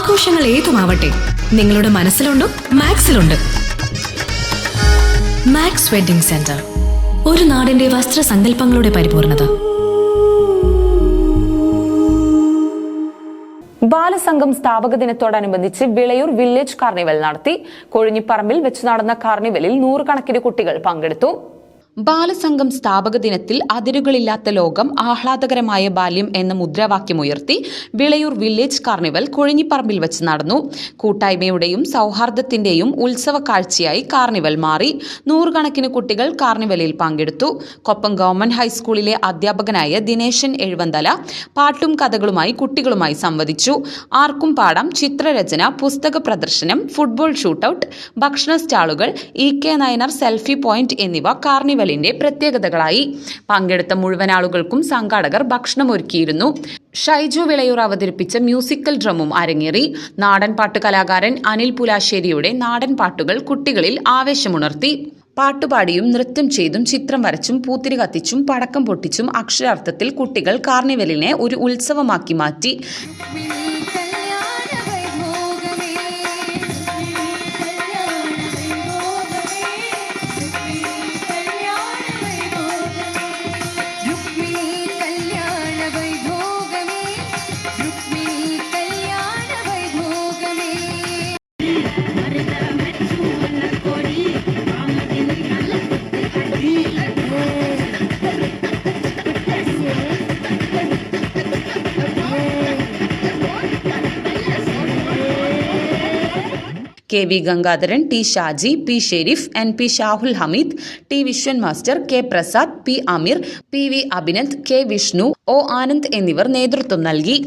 ആഘോഷങ്ങൾ ഏതുമാവട്ടെ നിങ്ങളുടെ മനസ്സിലുണ്ടോ മാക്സിലുണ്ട്. മാക്സ് വെഡിംഗ് സെന്റർ ഒരു നാടിന്റെ വസ്ത്രസങ്കല്പങ്ങളുടെ പരിപൂർണത. ബാലസംഘം സ്ഥാപക ദിനത്തോടനുബന്ധിച്ച് വിളയൂർ വില്ലേജ് കാർണിവൽ നടത്തി കൊഴിഞ്ഞിപ്പറമ്പിൽ വെച്ച് നടന്ന കാർണിവലിൽ നൂറുകണക്കിന് കുട്ടികൾ പങ്കെടുത്തു. ബാലസംഘം സ്ഥാപക ദിനത്തിൽ അതിരുകളില്ലാത്ത ലോകം ആഹ്ലാദകരമായ ബാല്യം എന്ന മുദ്രാവാക്യമുയർത്തി വിളയൂർ വില്ലേജ് കാർണിവൽ കൊഴിഞ്ഞിപ്പറമ്പിൽ വെച്ച് നടന്നു. കൂട്ടായ്മയുടെയും സൗഹാർദ്ദത്തിന്റെയും ഉത്സവ കാഴ്ചയായി കാർണിവൽ മാറി. നൂറുകണക്കിന് കുട്ടികൾ കാർണിവലിൽ പങ്കെടുത്തു. കൊപ്പം ഗവൺമെന്റ് ഹൈസ്കൂളിലെ അധ്യാപകനായ ദിനേശൻ എഴുവന്തല പാട്ടും കഥകളുമായി കുട്ടികളുമായി സംവദിച്ചു. ആർക്കും പാടാം ചിത്രരചന പുസ്തക പ്രദർശനം ഫുട്ബോൾ ഷൂട്ടൌട്ട് ഭക്ഷണ സ്റ്റാളുകൾ E K Nayanar selfie point എന്നിവ കാർണിവലിന്റെ പ്രത്യേകതകളായി. പങ്കെടുത്ത മുഴുവൻ ആളുകൾക്കും സംഘാടകർ ഭക്ഷണമൊരുക്കിയിരുന്നു ഷൈജു വിളയൂർ അവതരിപ്പിച്ച മ്യൂസിക്കൽ ഡ്രമ്മും അരങ്ങേറി. നാടൻപാട്ട് കലാകാരൻ അനിൽ പുലാശ്ശേരിയുടെ നാടൻപാട്ടുകൾ കുട്ടികളിൽ ആവേശമുണർത്തി. പാട്ടുപാടിയും നൃത്തം ചെയ്തും ചിത്രം വരച്ചും പൂത്തിരി കത്തിച്ചും പടക്കം പൊട്ടിച്ചും അക്ഷരാർത്ഥത്തിൽ കുട്ടികൾ കാർണിവലിനെ ഒരു ഉത്സവമാക്കി മാറ്റി. K V Gangadharan T Shaji P Sharif N P Shahul Hameed T Viswan master K Prasad P Ameer P V Abhinand K Vishnu O Anand എന്നിവർ നേതൃത്വം നൽകി.